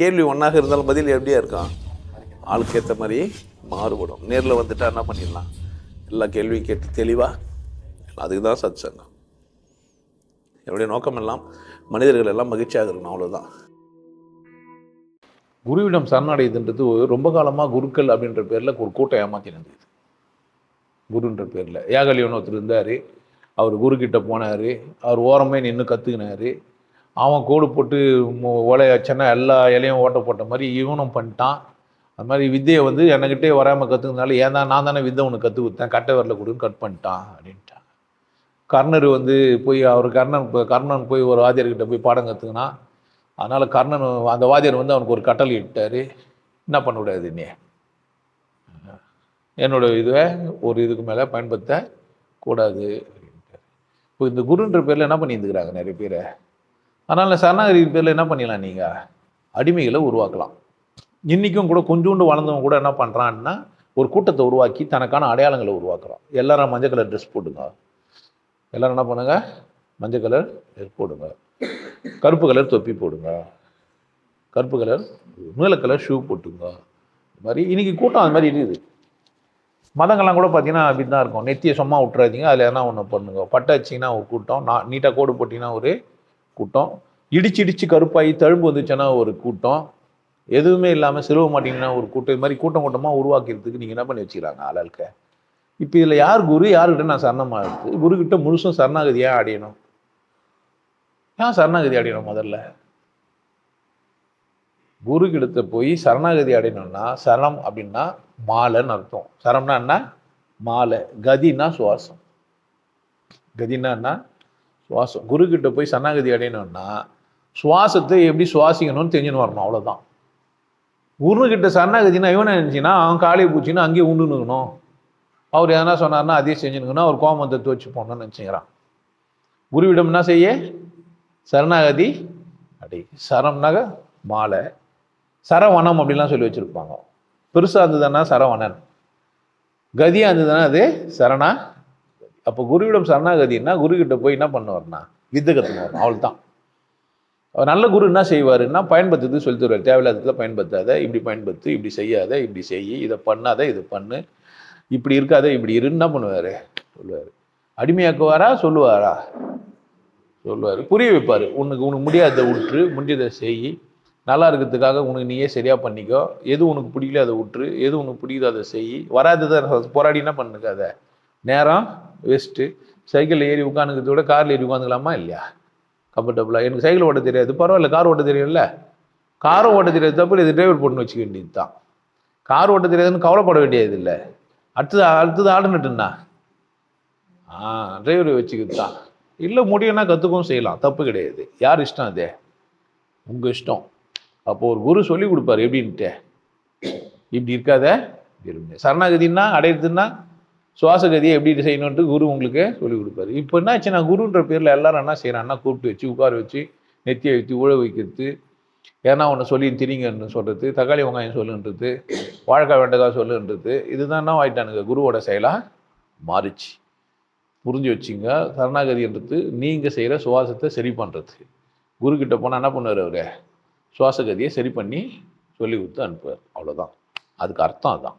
கேள்வி ஒன்றாக இருந்தாலும் பதில் எப்படியா இருக்கும்? ஆளுக்கு ஏற்ற மாதிரி மாறுபடும். நேரில் வந்துட்டா என்ன பண்ணிடலாம்? எல்லா கேள்வியும் கேட்டு தெளிவாக அதுக்கு தான் சத் சங்கம் என்னுடைய நோக்கம் எல்லாம் மனிதர்கள் எல்லாம் மகிழ்ச்சியாக இருக்கணும் அவ்வளோதான் குருவிடம் சரணடையுதுன்றது ரொம்ப காலமாக குருக்கள் அப்படின்ற பேரில் ஒரு கூட்டம் ஏமாத்தி நடந்தது குருன்ற பேரில். ஏகலியோன்னு ஒருத்தர் இருந்தார். அவர் குரு போனார். அவர் ஓரமே நின்று கற்றுக்கினாரு அவன் கோடு போட்டு மு- வச்சனா எல்லா இலையும் ஓட்ட போட்ட மாதிரி இவனும் பண்ணிட்டான். அது மாதிரி வித்தையை வந்து என்கிட்டே வராமல் கற்றுக்கிறதுனால ஏன் தான் நான் தானே வித்தை உனக்கு கற்றுக் கொடுத்தேன் கட்டை வரல கொடுன்னு கட் பண்ணிட்டான் அப்படின்ட்டான். கர்ணர் வந்து போய் அவர் கர்ணன் கர்ணன் போய் ஒரு வாத்தியர்கிட்ட போய் பாடம் கற்றுக்கினா அதனால் கர்ணன் அந்த வாத்தியர் வந்து அவனுக்கு ஒரு கட்டளை இட்டார். என்ன பண்ணக்கூடாது நீ? என்னோட இதுவை ஒரு இதுக்கு மேலே பயன்படுத்த கூடாது இப்போ இந்த குருன்ற பேரில் என்ன பண்ணியிருந்துக்கிறாங்க நிறைய பேரை? அதனால் சரணாகரி பேரில் என்ன பண்ணிடலாம் நீங்கள் அடிமைகளை உருவாக்கலாம். இன்றைக்கும் கூட கொஞ்சோண்டு வளர்ந்தவங்க கூட என்ன பண்ணுறான்னா ஒரு கூட்டத்தை உருவாக்கி தனக்கான அடையாளங்களை உருவாக்குறோம் எல்லாரும் மஞ்சள் கலர் ட்ரெஸ் போட்டுங்க எல்லாரும் என்ன பண்ணுங்க? மஞ்சள் கலர் ட்ரெஸ் போடுங்க. கருப்பு கலர் தொப்பி போடுங்க. கருப்பு கலர் நீல கலர் ஷூ போட்டுங்க. இது மாதிரி இன்றைக்கி கூட்டம் அது மாதிரி இருக்குது. மதங்கள்லாம் கூட பார்த்தீங்கன்னா அப்படி தான் இருக்கும். நெத்தியை சும்மா விட்டுறாதீங்க. அதில் எதனா ஒன்று பண்ணுங்க. பட்டை வச்சிங்கன்னா ஒரு கூட்டம். நான் நீட்டாக கோடு போட்டிங்கன்னா ஒரு கூட்டம். இடிச்சு இடிச்சு கருப்பாகி தழும்பு வந்துச்சுன்னா ஒரு கூட்டம். எதுவுமே இல்லாமல் செலவு மாட்டீங்கன்னா ஒரு கூட்டம். இது மாதிரி கூட்டம் கூட்டமாக உருவாக்கிறதுக்கு நீங்கள் என்ன பண்ணி வச்சுக்கிறாங்க ஆளாளுக்க? இப்போ இதில் யார் குரு? யார்கிட்ட நான் சரணமாக இருக்குது குருக்கிட்ட முழுசும் சரணாகதியாக அடையணும். ஏன் சரணாகதி அடையணும் முதல்ல? குரு கிட்ட போய் சரணாகதி அடையணும்னா சரணம் அப்படின்னா மாலைன்னு அர்த்தம். சரம்னா என்ன? மாலை. கதின்னா சுவாசம். கதினா என்ன? சுவாசம். குருக்கிட்ட போய் சரணாகதி அடையணும்னா சுவாசத்தை எப்படி சுவாசிக்கணும்னு தெரிஞ்சுன்னு வரணும் அவ்வளோதான் குருக்கிட்ட சரணாகதினா இவனை நினச்சின்னா அவன் காளி பூச்சின்னா அங்கேயே உண்டுனுக்கணும் அவர் எதனா சொன்னார்னா அதே செஞ்சுனுக்கணும் அவர் கோமத்தை துவச்சு போகணும்னு நினச்சிக்கிறான். குருவிடம் என்ன செய்ய? சரணாகதி அடி. சரம்னாக மாலை. சரவணம் அப்படிலாம் சொல்லி வச்சுருப்பாங்க. பெருசாக இருந்ததுன்னா சரவணன். கதியாக இருந்ததுன்னா அது சரணா அப்போ குருவிடம் சரணாகதின்னா குருக்கிட்ட போய் என்ன பண்ணுவார்னா வித்தை கற்றுக்குவார் அவள் தான் அவர் நல்ல குரு என்ன செய்வாருன்னா பயன்படுத்துறது சொல்லி தருவார். தேவையில்லாததுல பயன்படுத்தாத இப்படி பயன்படுத்து இப்படி செய்யாத இப்படி செய் இதை பண்ணாத இது பண்ணு. இப்படி இருக்காத இப்படி இருன்னு பண்ணுவார்? சொல்லுவார். அடிமையாக்குவாரா? சொல்லுவாரா? சொல்லுவார். புரிய வைப்பார். உனக்கு உனக்கு முடியாத விட்டுரு முடிஞ்சதை செய் நல்லா இருக்கிறதுக்காக உனக்கு நீயே சரியாக பண்ணிக்கோ. எது உனக்கு பிடிக்கல அதை விட்டுரு எது உனக்கு பிடிக்குதோ அதை செய் வராததை போராடி என்ன பண்ணுங்க நேரம் வேஸ்ட்டு சைக்கிளில் ஏறி உட்காந்துக்கிறத விட காரில் ஏறி உட்காந்துக்கலாமா இல்லையா? கம்ஃபர்டபுளாக எனக்கு சைக்கிள் ஓட்ட தெரியாது. பரவாயில்ல கார் ஓட்ட தெரியும்ல. காரும் ஓட்ட தெரியாது தப்பு இது டிரைவர் போட்டுன்னு வச்சுக்க வேண்டியது தான் கார் ஓட்ட தெரியாதுன்னு கவலைப்பட வேண்டியது இல்லை அடுத்தது அடுத்தது ஆடுனட்டுண்ணா ஆ டிரைவரை வச்சுக்கிட்டு தான் இல்லை முடியும்னா கற்றுக்கவும் செய்யலாம். தப்பு கிடையாது. யார் இஷ்டம் அது? உங்கள் இஷ்டம். அப்போது ஒரு குரு சொல்லி கொடுப்பாரு. எப்படின்ட்டு? இப்படி இருக்காத? சரணாகதின்னா அடையிறதுன்னா சுவாசகதியை எப்படி செய்யணுன்ட்டு குரு உங்களுக்கு சொல்லிக் கொடுப்பாரு. இப்போ என்ன ஆச்சுன்னா குருன்ற பேரில் எல்லாரும் என்ன செய்கிறான்னா கூப்பிட்டு வச்சு உட்கார வச்சு நெத்தியை வைத்து உழ வைக்கிறது. ஏன்னா ஒன்று சொல்லி திரிங்கன்னு சொல்கிறது தக்காளி வெங்காயம் சொல்லுன்றது வாழைக்காய் வெண்டைக்காய் சொல்லுன்றது. இதுதான் என்ன ஆயிட்டானுங்க? குருவோட செயலாக மாறிச்சு. புரிஞ்சு வச்சுங்க சரணாகதின்றது நீங்கள் செய்கிற சுவாசத்தை சரி பண்ணுறது குரு போனால் என்ன பண்ணுவார் அவர்? சுவாசகதியை சரி பண்ணி சொல்லி கொடுத்து அனுப்புவார். அவ்வளோதான் அதுக்கு அர்த்தம் அதுதான்